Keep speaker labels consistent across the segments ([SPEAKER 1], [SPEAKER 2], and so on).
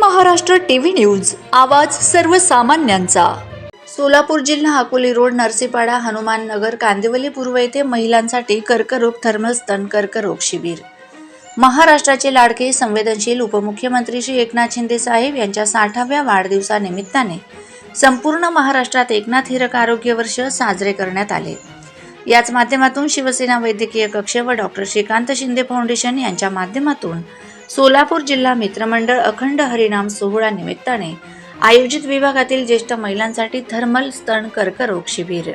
[SPEAKER 1] Maharashtra TV news आवाज सर्वसामान्यांचा. सोलापूर जिल्हा अकोली रोड नरसीपाडा हनुमान नगर कांदिवली पूर्व येथे महिलांसाठी कर्करोग थर्मल स्तन कर्करोग शिबिर. महाराष्ट्राचे लाडके संवेदनशील उपमुख्यमंत्री श्री एकनाथ शिंदे साहेब यांच्या साठाव्या वाढदिवसानिमित्ताने संपूर्ण महाराष्ट्रात एकनाथ हिरक आरोग्य वर्ष साजरे करण्यात आले. याच माध्यमातून शिवसेना वैद्यकीय कक्ष व डॉक्टर श्रीकांत शिंदे फाउंडेशन यांच्या माध्यमातून सोलापूर जिल्हा मित्रमंडळ अखंड हरिनाम सोहळा निमित्ताने आयोजित विभागातील ज्येष्ठ महिलांसाठी थर्मल स्तन कर्करोग शिबिर.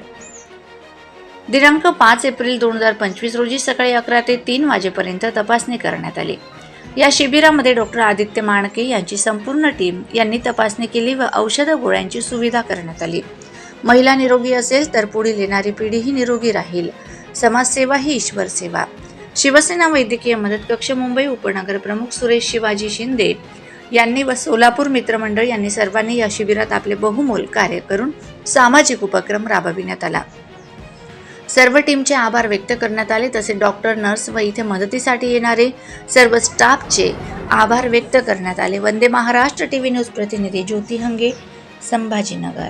[SPEAKER 1] दिनांक पाच एप्रिल दोन हजार पंचवीस रोजी सकाळी अकरा ते तीन वाजेपर्यंत तपासणी करण्यात आली. या शिबिरामध्ये डॉक्टर आदित्य माणके यांची संपूर्ण टीम यांनी तपासणी केली व औषध गोळ्यांची सुविधा करण्यात आली. महिला निरोगी असेल तर पुढील येणारी पिढीही निरोगी राहील. समाजसेवा ही ईश्वर सेवा. शिवसेना वैद्यकीय मदत कक्ष मुंबई उपनगर प्रमुख सुरेश शिवाजी शिंदे यांनी व सोलापूर मित्रमंडळ यांनी सर्वांनी या शिबिरात आपले बहुमोल कार्य करून सामाजिक उपक्रम राबविण्यात आला. सर्व टीमचे आभार व्यक्त करण्यात आले. तसेच डॉक्टर नर्स व इथे मदतीसाठी येणारे सर्व स्टाफचे आभार व्यक्त करण्यात आले. Vande Maharashtra T V news प्रतिनिधी ज्योती हंगे संभाजीनगर.